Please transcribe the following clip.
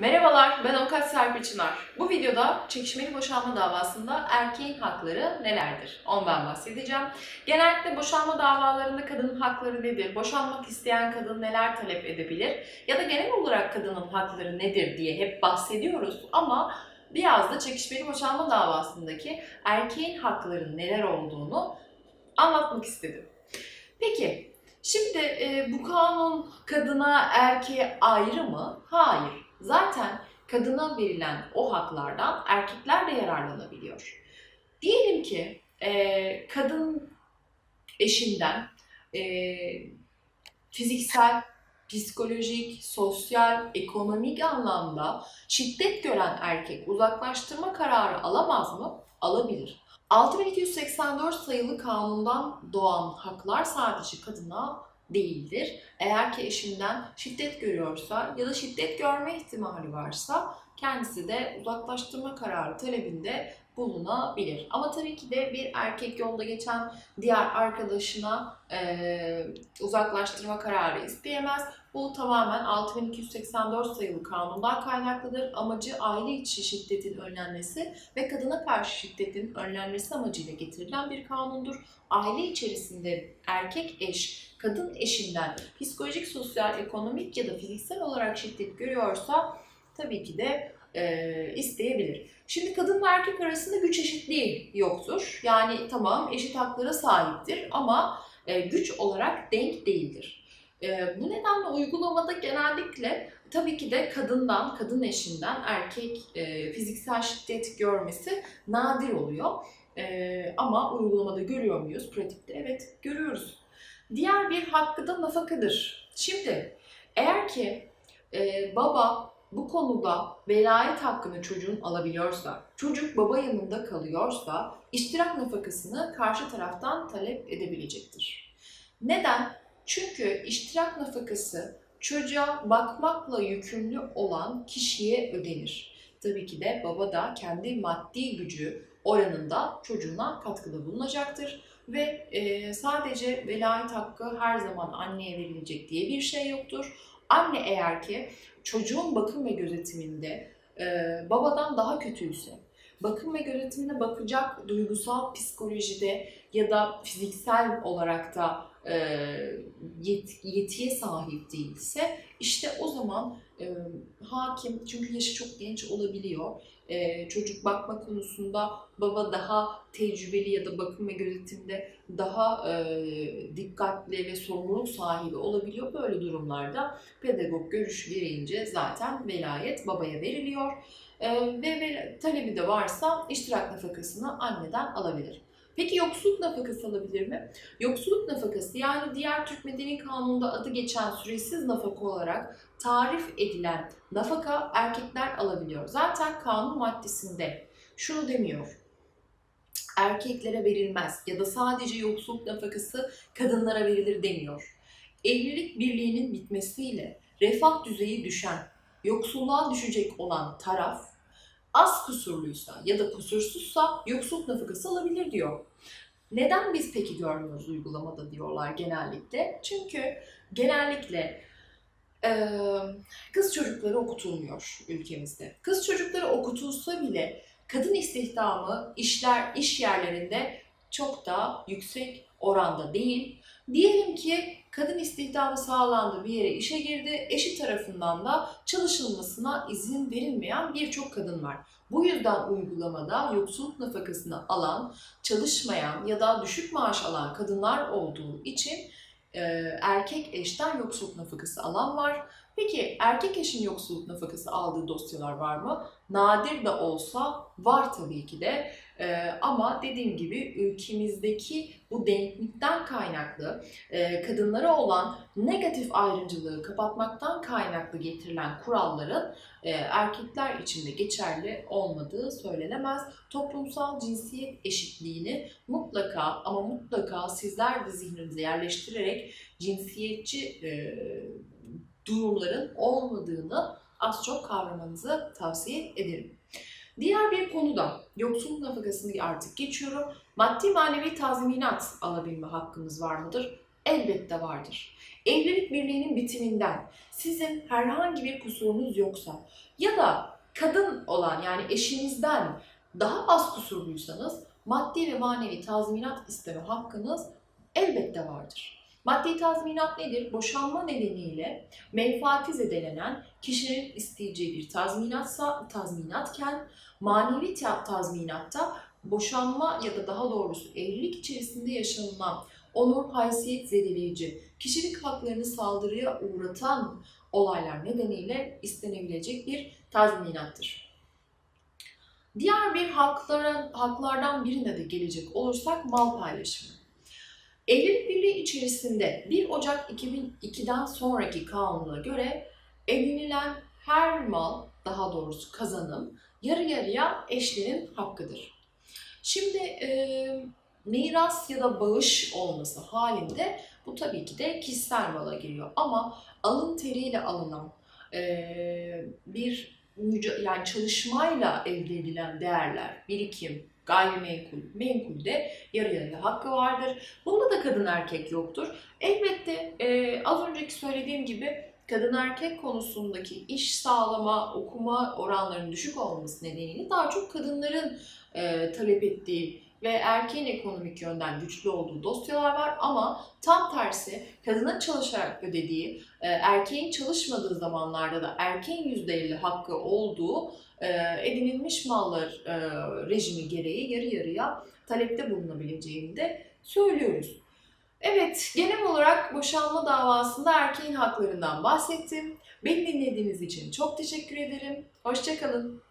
Merhabalar, ben Avukat Serpil Çınar. Bu videoda çekişmeli boşanma davasında erkeğin hakları nelerdir? Ondan bahsedeceğim. Genellikle boşanma davalarında kadının hakları nedir? Boşanmak isteyen kadın neler talep edebilir? Ya da genel olarak kadının hakları nedir diye hep bahsediyoruz ama biraz da çekişmeli boşanma davasındaki erkeğin hakları neler olduğunu anlatmak istedim. Peki, şimdi e, bu kanun kadına erkeğe ayrı mı? Hayır. Zaten kadına verilen o haklardan erkekler de yararlanabiliyor. Diyelim ki e, kadın eşinden e, fiziksel, psikolojik, sosyal, ekonomik anlamda şiddet gören erkek uzaklaştırma kararı alamaz mı? Alabilir. 6284 sayılı kanundan doğan haklar sadece kadına değildir. Eğer ki eşinden şiddet görüyorsa ya da şiddet görme ihtimali varsa kendisi de uzaklaştırma kararı talebinde bulunabilir. Ama tabii ki de bir erkek yolda geçen diğer arkadaşına eee, uzaklaştırma kararı isteyemez. Bu tamamen 6284 sayılı kanundan kaynaklıdır. Amacı aile içi şiddetin önlenmesi ve kadına karşı şiddetin önlenmesi amacıyla getirilen bir kanundur. Aile içerisinde erkek eş, kadın eşinden psikolojik, sosyal, ekonomik ya da fiziksel olarak şiddet görüyorsa tabii ki de e, isteyebilir. Şimdi kadın ve erkek arasında güç eşitliği yoktur. Yani tamam eşit haklara sahiptir ama e, güç olarak denk değildir. E, bu nedenle uygulamada genellikle tabii ki de kadından, kadın eşinden erkek e, fiziksel şiddet görmesi nadir oluyor. E, ama uygulamada görüyor muyuz? Pratikte evet görüyoruz. Diğer bir hakkı da nafakadır. Şimdi eğer ki e, baba bu konuda velayet hakkını çocuğun alabiliyorsa, çocuk baba yanında kalıyorsa iştirak nafakasını karşı taraftan talep edebilecektir. Neden? Çünkü iştirak nafakası çocuğa bakmakla yükümlü olan kişiye ödenir. Tabii ki de baba da kendi maddi gücü oranında çocuğuna katkıda bulunacaktır ve e, sadece velayet hakkı her zaman anneye verilecek diye bir şey yoktur. Anne eğer ki çocuğun bakım ve gözetiminde e, babadan daha kötüyse, bakım ve gözetimine bakacak duygusal psikolojide ya da fiziksel olarak da e, yet- yetiye sahip değilse işte o zaman e, hakim çünkü yaşı çok genç olabiliyor. E, çocuk bakma konusunda baba daha tecrübeli ya da bakım ve gözetimde daha e, dikkatli ve sorumluluk sahibi olabiliyor. Böyle durumlarda pedagog görüş gereğince zaten velayet babaya veriliyor. E, ve, ve talebi de varsa iştirak nafakasını anneden alabilir. Peki yoksulluk nafakası alabilir mi? Yoksulluk nafakası yani diğer Türk Medeni Kanunu'nda adı geçen süresiz nafaka olarak tarif edilen nafaka erkekler alabiliyor. Zaten kanun maddesinde şunu demiyor. Erkeklere verilmez ya da sadece yoksulluk nafakası kadınlara verilir demiyor. Evlilik birliğinin bitmesiyle refah düzeyi düşen, yoksulluğa düşecek olan taraf az kusurluysa ya da kusursuzsa yoksulluk nafakası alabilir diyor. Neden biz peki görmüyoruz uygulamada diyorlar genellikle? Çünkü genellikle eee, kız çocukları okutulmuyor ülkemizde. Kız çocukları okutulsa bile kadın istihdamı işler iş yerlerinde çok da yüksek oranda değil. Diyelim ki kadın istihdamı sağlandı bir yere işe girdi, eşi tarafından da çalışılmasına izin verilmeyen birçok kadın var. Bu yüzden uygulamada yoksulluk nafakasını alan, çalışmayan ya da düşük maaş alan kadınlar olduğu için erkek eşten yoksulluk nafakası alan var. Peki erkek eşin yoksulluk nafakası aldığı dosyalar var mı? Nadir de olsa var tabii ki de. Ee, ama dediğim gibi ülkemizdeki bu denklikten kaynaklı e, kadınlara olan negatif ayrımcılığı kapatmaktan kaynaklı getirilen kuralların e, erkekler için de geçerli olmadığı söylenemez. Toplumsal cinsiyet eşitliğini mutlaka ama mutlaka sizler de zihninize yerleştirerek cinsiyetçi e, durumların olmadığını az çok kavramanızı tavsiye ederim. Diğer bir konu da yoksulluk nafakasını artık geçiyorum. Maddi manevi tazminat alabilme hakkımız var mıdır? Elbette vardır. evlilik birliğinin bitiminden sizin herhangi bir kusurunuz yoksa ya da kadın olan yani eşinizden daha az kusurluysanız maddi ve manevi tazminat isteme hakkınız elbette vardır. Maddi tazminat nedir? Boşanma nedeniyle menfaati zedelenen kişinin isteyeceği bir tazminatsa tazminatken manevi ta- tazminatta boşanma ya da daha doğrusu evlilik içerisinde yaşanılan onur, haysiyet zedeleyici, kişilik haklarını saldırıya uğratan olaylar nedeniyle istenebilecek bir tazminattır. Diğer bir haklara, haklardan birine de gelecek olursak mal paylaşımı. Evlilik birliği içerisinde 1 Ocak 2002'den sonraki kanuna göre evlenilen her mal, daha doğrusu kazanım, yarı yarıya eşlerin hakkıdır. Şimdi e, miras ya da bağış olması halinde bu tabii ki de kişisel mala giriyor. Ama alın teriyle alınan e, bir yani çalışmayla elde edilen değerler, birikim, gayrimenkul, menkulde yarı yarıya hakkı vardır. Bunda da kadın erkek yoktur. Elbette e, az önceki söylediğim gibi kadın erkek konusundaki iş sağlama, okuma oranlarının düşük olması nedeniyle daha çok kadınların e, talep ettiği ve erkeğin ekonomik yönden güçlü olduğu dosyalar var ama tam tersi kadının çalışarak ödediği, e, erkeğin çalışmadığı zamanlarda da erkeğin %50 hakkı olduğu e, edinilmiş mallar e, rejimi gereği yarı yarıya talepte bulunabileceğini de söylüyoruz. Evet, genel olarak boşanma davasında erkeğin haklarından bahsettim. Beni dinlediğiniz için çok teşekkür ederim. Hoşçakalın.